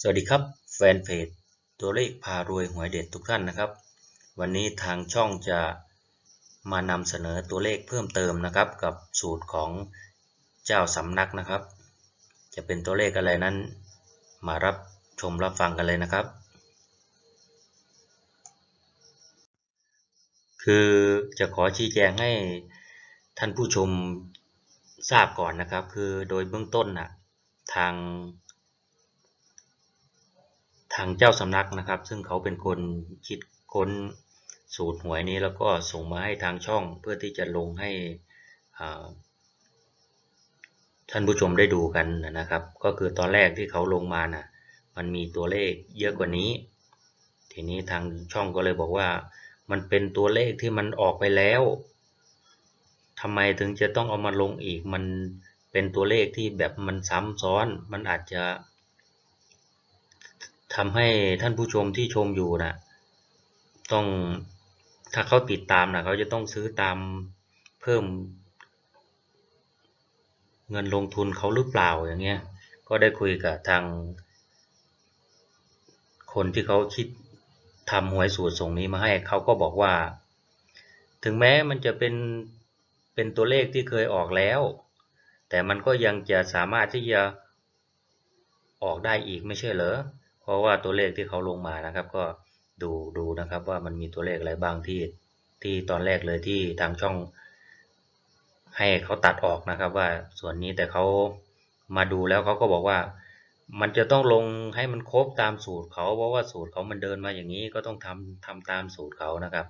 สวัสดีครับแฟนเพจตัวเลขพารวยหวยเด็ดทุกท่านนะครับ วันนี้ทางช่องจะมานำเสนอตัวเลขเพิ่มเติมนะครับ กับสูตรของเจ้าสำนักนะครับ จะเป็นตัวเลขอะไรนั้น มารับชมรับฟังกันเลยนะครับ คือจะขอชี้แจงให้ท่านผู้ชมทราบก่อนนะครับ คือโดยเบื้องต้นน่ะทาง ทางเจ้าสำนักนะครับ ซึ่งเขาเป็นคนคิดค้นสูตรหวยนี้แล้วก็ส่งมาให้ทางช่องเพื่อที่จะลงให้ท่านผู้ชมได้ดูกันนะครับ ก็คือตอนแรกที่เขาลงมาน่ะมันมีตัวเลขเยอะกว่านี้ ทีนี้ทางช่องก็เลยบอกว่า มันเป็นตัวเลขที่มันออกไปแล้วทำไมถึงจะต้องเอามาลงอีกมันเป็นตัวเลขที่แบบมันซ้ำซ้อน มันอาจจะ ทำให้ท่านผู้ชมที่ชมอยู่นะต้องถ้าเขาติดตามนะเขาจะต้องซื้อตามเพิ่ม เงินลงทุนเขาหรือเปล่าอย่างเงี้ย ก็ได้คุยกับทาง คนที่เขาคิดทำหวยสูตรส่งนี้มาให้เขาก็บอกว่า ถึงแม้มันจะเป็นเป็นตัวเลขที่เคยออกแล้ว แต่มันก็ยังจะสามารถที่จะออกได้อีกไม่ใช่เหรอ เพราะว่าตัวเลขที่เขาลงมานะครับ ก็ดูดูนะครับว่ามันมีตัวเลขอะไรบ้างที่ที่ตอนแรกเลยที่ทางช่อง ให้เขาตัดออกนะครับ ว่าส่วนนี้แต่เขามาดูแล้วเขาก็บอกว่า มันจะต้องลงให้มันครบตามสูตรเขาเพราะว่าสูตรเขามันเดินมาอย่างนี้ก็ต้องทำทำตามสูตรเขานะครับ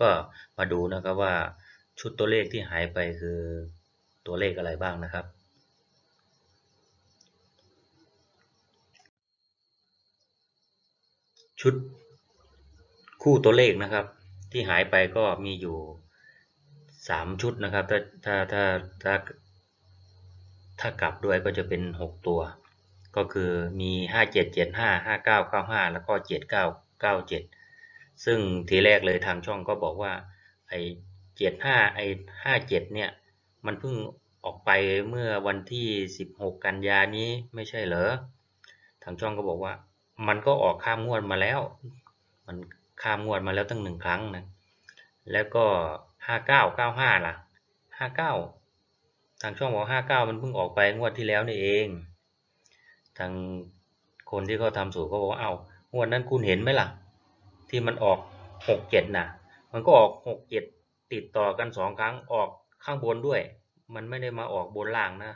ก็มาดูนะครับว่าชุดตัวเลขที่หายไปคือตัวเลขอะไรบ้างนะครับ ชุดคู่ตัวเลขนะครับ ที่หายไปก็มีอยู่สามชุดนะครับ ถ้าถ้าถ้าถ้าถ้ากลับด้วยก็จะเป็นหกตัว ก็คือมีห้าเจ็ดเจ็ดห้าห้าเก้าเก้าห้าแล้วก็เจ็ดเก้าเก้าเจ็ดซึ่งทีแรกเลยทางช่องก็บอกว่าไอ้เจ็ดห้าไอ้ห้าเจ็ดเนี่ย มันเพิ่งออกไปเมื่อวันที่สิบหกกันยานี้ไม่ใช่เหรอ ทางช่องก็บอกว่า มันก็ออกข้ามงวดมาแล้ว มันข้ามงวดมาแล้วตั้งหนึ่งครั้งนะ แล้วก็ห้าเก้าเก้าห้าล่ะห้าเก้าทางช่องบอกห้าเก้ามันเพิ่งออกไปงวดที่แล้วนี่เอง ทางคนที่เขาทำสูตรก็บอกว่าเอ้างวดนั้นคุณเห็นไหมล่ะ ที่มันออกหกเจ็ดนะมันก็ออกหกเจ็ดติดต่อกันสองครั้งออกข้างบนด้วย มันไม่ได้มาออกบนล่างนะ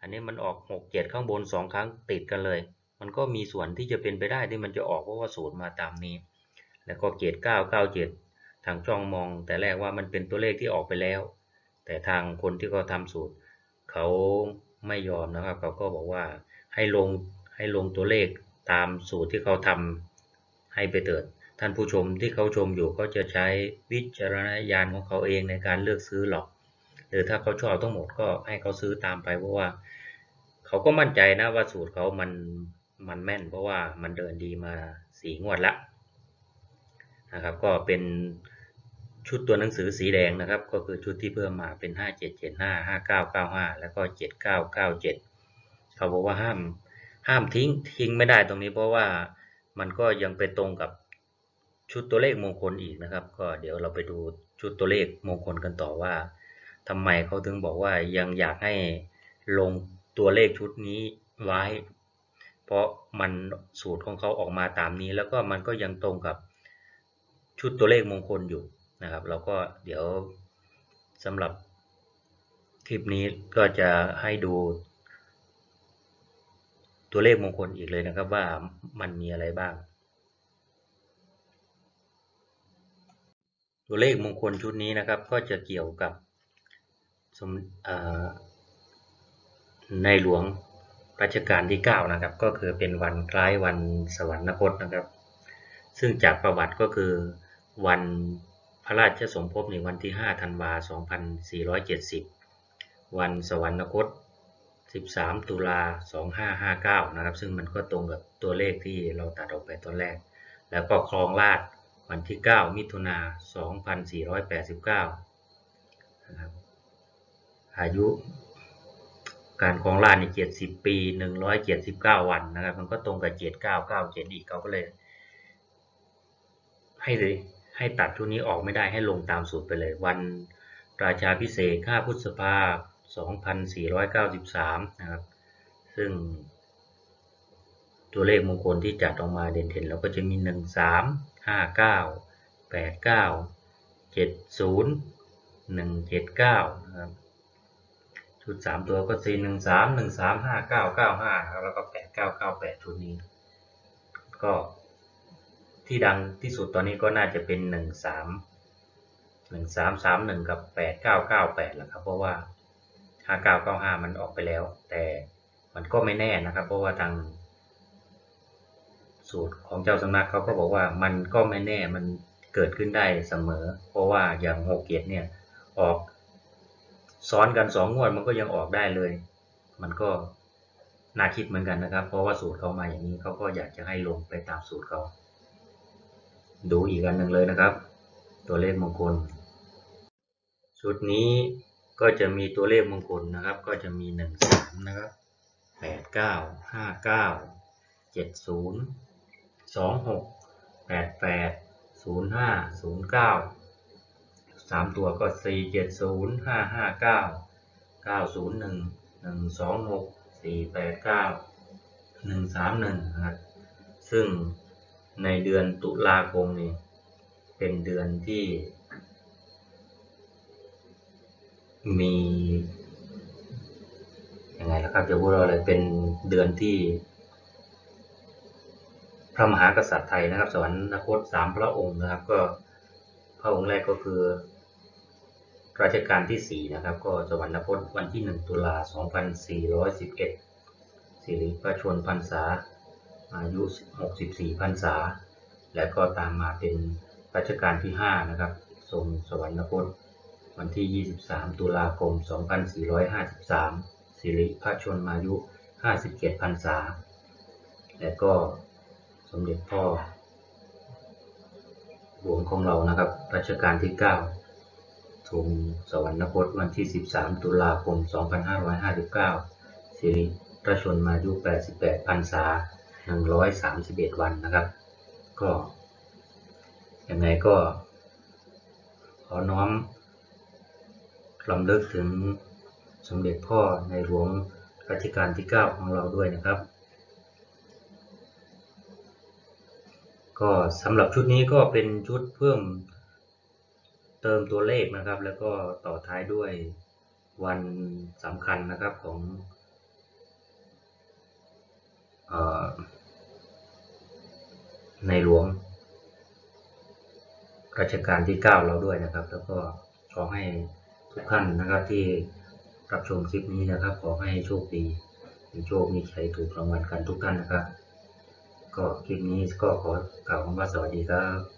อันนี้มันออกหกเจ็ดข้างบนสองครั้งติดกันเลย มันก็มีส่วนที่จะเป็นไปได้ที่มันจะออกเพราะว่าสูตรมาตามนี้ แล้วก็เกรดเก้าเก้าเจ็ดทางช่องมอง แต่แรกว่ามันเป็นตัวเลขที่ออกไปแล้ว แต่ทางคนที่เขาทำสูตร เขาไม่ยอมนะครับ เขาก็บอกว่าให้ลงให้ลงตัวเลขตามสูตรที่เขาทำให้ไปเถิดท่านผู้ชมที่เขาชมอยู่ก็จะใช้วิจารณญาณของเขาเองในการเลือกซื้อหรอก หรือถ้าเขาชอบทั้งหมดก็ให้เขาซื้อตามไปเพราะว่า เขาก็มั่นใจนะว่าสูตรเขามัน มันแม่น เพราะว่ามันเดินดีมาสี่งวดละนะครับ ก็เป็นชุดตัวหนังสือสีแดงนะครับ ก็คือชุดที่เพิ่มมาเป็นห้าเจ็ดเจ็ดห้าห้าเก้าเก้าห้าแล้วก็เจ็ดเก้าเก้าเจ็ดเขาบอกว่าห้ามห้ามทิ้งทิ้งไม่ได้ตรงนี้เพราะว่ามันก็ยังไปตรงกับชุดตัวเลขมงคลอีกนะครับ ก็เดี๋ยวเราไปดูชุดตัวเลขมงคลกันต่อว่าทำไมเขาถึงบอกว่ายังอยากให้ลงตัวเลขชุดนี้ไว้ เพราะมันสูตรของเขาออกมาตามนี้ แล้วก็มันก็ยังตรงกับชุดตัวเลขมงคลอยู่นะครับ เราก็เดี๋ยวสำหรับคลิปนี้ก็จะให้ดู ตัวเลขมงคลอีกเลยนะครับว่ามันมีอะไรบ้าง ตัวเลขมงคลชุดนี้นะครับ ก็จะเกี่ยวกับในหลวง รัชกาลที่9นะครับก็คือเป็นวันคล้ายวันสวรรคตนะครับ ซึ่งจากประวัติก็คือวันพระราชสมภพในวันที่ 5 ธันวา 2470 วันสวรรคต 13 ตุลา 2559 นะครับ ซึ่งมันก็ตรงกับตัวเลขที่เราตัดออกไปตอนแรก แล้วก็ครองราชวันที่ 9 มิถุนา 2489 นะครับ อายุ การคองราชย์ในเจ็ดสิบปีหนึ่งร้อยเจ็ดสิบเก้าวันนะครับ มันก็ตรงกับเจ็ดเก้าเก้าเจ็ดอีกเขาก็เลย ให้เลยให้ตัดทุนนี้ออกไม่ได้ให้ลงตามสูตรไปเลย วันราชาพิเศษ5พฤษภา2493 นะครับ ซึ่ง ตัวเลขมงคลที่จัดออกมาเด่นๆแล้วก็จะมี 1 3 5 9 8 9 7 0 1 7 9 นะครับ ชุด3ตัวก็4 1 3 1 3 5 9 9 5ครับแล้วก็8 9 9 8ชุดนี้ ก็ที่ดังที่สุดตอนนี้ก็น่าจะเป็น1 3 1 3 3 1กับ8 9 9 8แหละครับ เพราะว่า5 9 9 5มันออกไปแล้ว แต่มันก็ไม่แน่นะครับ เพราะว่าทาง สูตรของเจ้าสำนักเขาก็บอกว่ามันก็ไม่แน่มันเกิดขึ้นได้เสมอ เพราะว่าอย่างหกเกียรติเนี่ยออก ซ้อนกันสองงวดมันก็ยังออกได้เลย มันก็น่าคิดเหมือนกันนะครับ เพราะว่าสูตรเขามาอย่างนี้เขาก็อยากจะให้ลงไปตามสูตรเขา ดูอีกอันหนึ่งเลยนะครับ ตัวเลขมงคลชุดนี้ก็จะมีตัวเลขมงคลนะครับ ก็จะมีหนึ่งสามนะครับแปดเก้าห้าเก้าเจ็ดศูนย์สองหกแปดแปดศูนย์ห้าศูนย์เก้า สามตัวก็สี่เจ็ดศูนย์ห้าห้าเก้าเก้าศูนย์หนึ่งหนึ่งสองหกสี่แปดเก้าหนึ่งสามหนึ่งนะครับซึ่งในเดือนตุลาคมนี่เป็นเดือนที่ มียังไงล่ะครับจะพูดว่าอะไรเป็นเดือนที่ พระมหากษัตริย์ไทยนะครับ สวรรคตสามพระองค์นะครับ ก็พระองค์แรกก็คือ รัชกาลที่สี่นะครับ ก็สวรรคตวันที่หนึ่งตุลาสองพันสี่ร้อยสิบเอ็ดสิริพระชนพรรษา อายุหกสิบสี่พรรษา และก็ตามมาเป็นรัชกาลที่ห้านะครับ ทรงสวรรคตวันที่ 23 ตุลาคม 2453 สิริพระชนมายุ 57 พรรษา และก็สมเด็จพ่อหลวงของเรานะครับรัชกาลที่ 9 ทรงสวรรคตวันที่ 13 ตุลาคม 2559 สิริพระชนมายุ 88 พรรษา 131 วันนะครับ ก็ยังไงก็ ขอน้อมลำลึกถึงสมเด็จพ่อในหลวงรัชกาลที่ 9 ของเราด้วยนะครับ ก็สำหรับชุดนี้ก็เป็นชุดเพิ่ม เติมตัวเลขนะครับ แล้วก็ต่อท้ายด้วยวันสำคัญนะครับของอในหลวงรัชกาลที่ 9 เราด้วยนะครับ แล้วก็ขอให้ทุกท่านนะครับที่รับชมคลิปนี้นะครับ ขอให้โชคดีมีโชคมีชัยถูกรางวัลกันทุกท่านนะครับ ก็คลิปนี้ก็ขอกล่าวคำว่าสวัสดีครับ